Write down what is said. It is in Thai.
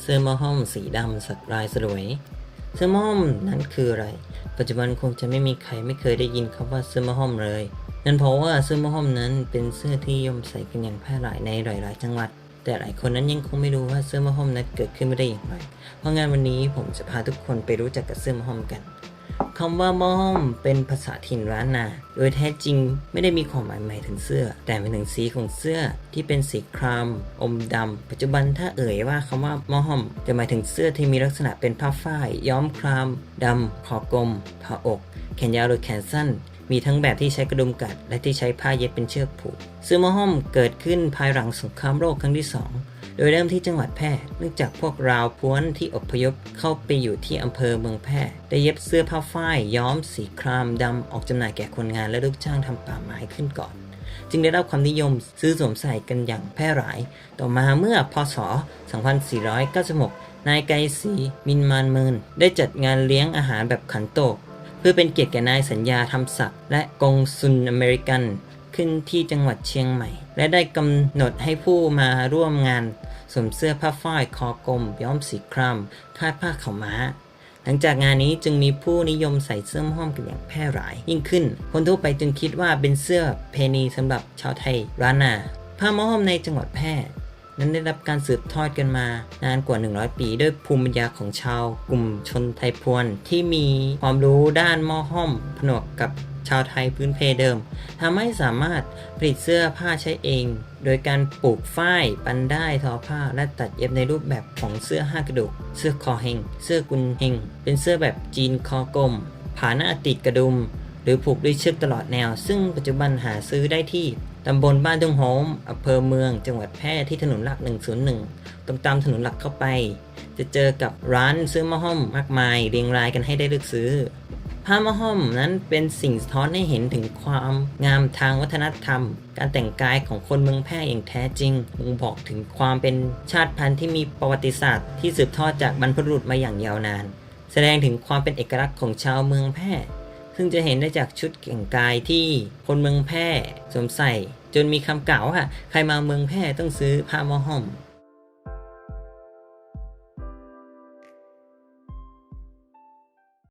เสื้อมอห้อมสีดำสักลายสลวย เสื้อมอห้อมนั้นคืออะไร ปัจจุบันคงจะไม่มีใครไม่เคยได้ยินคำว่าเสื้อมอห้อมเลย นั่นเพราะว่าเสื้อมอห้อมนั้นเป็นเสื้อที่ยมใส่กันอย่างแพร่หลายในหลายๆ จังหวัด แต่หลายคนนั้นยังคงไม่รู้ว่าเสื้อมอห้อมนั้นเกิดขึ้นมาได้อย่างไร เพราะงานวันนี้ผมจะพาทุกคนไปรู้จักกับเสื้อมอห้อมกัน คำว่าหม้อห้อมเป็นภาษาถิ่นล้านนา โดยแท้จริงไม่ได้มีความหมายหมายถึงเสื้อ แต่หมายถึงสีของเสื้อที่เป็นสีคราม อมดำ ปัจจุบันถ้าเอ่ยว่าคำว่าหม้อห้อม จะหมายถึงเสื้อที่มีลักษณะเป็นผ้าฝ้าย ย้อมครามดำคอกลมผ้าอก แขนยาวหรือแขนสั้นมีทั้งแบบที่ใช้กระดุมกัด และที่ใช้ผ้าเย็บเป็นเชือกผูกเสื้อมอห้อมเกิดขึ้นภายหลังสงครามโลกครั้งที่สอง โดยเริ่มที่จังหวัดแพร่เนื่องจากพวกราวพ้วนที่อพยพเข้าไปอยู่ที่อำเภอเมืองแพร่ได้เย็บเสื้อผ้าฝ้ายย้อมสีครามดำออกจำหน่ายแก่คนงานและลูกจ้างทำป่าไม้ขึ้นก่อน จึงได้รับความนิยมซื้อสวมใส่กันอย่างแพร่หลาย ต่อมาเมื่อพศ 2496 นายไกรศรีมินมานมินได้จัดงานเลี้ยงอาหารแบบขันโตก เพื่อเป็นเกียรติแก่นายสัญญาทำศักดิ์และกงสุลอเมริกัน ขึ้นที่จังหวัดเชียงใหม่ และได้กำหนดให้ผู้มาร่วมงานสวมเสื้อผ้าฝ้ายคอกลมย้อมสีครามคาดผ้าขาวม้า หลังจากงานนี้จึงมีผู้นิยมใส่เสื้อห้อมกันอย่างแพร่หลาย ยิ่งขึ้น คนทั่วไปจึงคิดว่าเป็นเสื้อเพณีสำหรับชาวไทยร้านนาผ้าหม้อห้อมในจังหวัดแพร่นั้นได้รับการสืบทอดกันมานานกว่า 100 ปีด้วยภูมิปัญญาของชาว กลุ่มชนไทยพวนที่มีความรู้ด้านหม้อห้อมผนวกกับ ชาวไทยพื้นเพเดิมทำให้สามารถผลิตเสื้อผ้าใช้เอง โดยการปลูกฝ้ายปันได้ทอผ้าและตัดเย็บในรูปแบบของเสื้อห้ากระดูก เสื้อคอเฮงเสื้อกุนเฮงเป็นเสื้อแบบจีนคอกลมผาหน้าติดกระดุม หรือผูกด้วยเชือกตลอดแนว ซึ่งปัจจุบันหาซื้อได้ที่ตำบลบ้านดงโฮมอำเภอเมือง จังหวัดแพร่ที่ถนนหลัก 101 ตรงตามถนนหลักเข้าไป จะเจอกับร้านซื้อมะห้อมมากมาย เรียงรายกันให้ได้เลือกซื้อ ผ้ามะห้อมนั้นเป็นสิ่งสะท้อนให้เห็นถึงความงามทางวัฒนธรรม การแต่งกายของคนเมืองแพร่อย่างแท้จริงบ่งบอกถึงความเป็นชาติพันธุ์ที่มีประวัติศาสตร์ที่สืบทอดจากบรรพบุรุษมาอย่างยาวนาน แสดงถึงความเป็นเอกลักษณ์ของชาวเมืองแพร่ซึ่งจะเห็นได้จากชุดแต่งกายที่คนเมืองแพร่สวมใส่ จนมีคำกล่าวว่าใครมาเมืองแพร่ต้องซื้อผ้ามะห้อม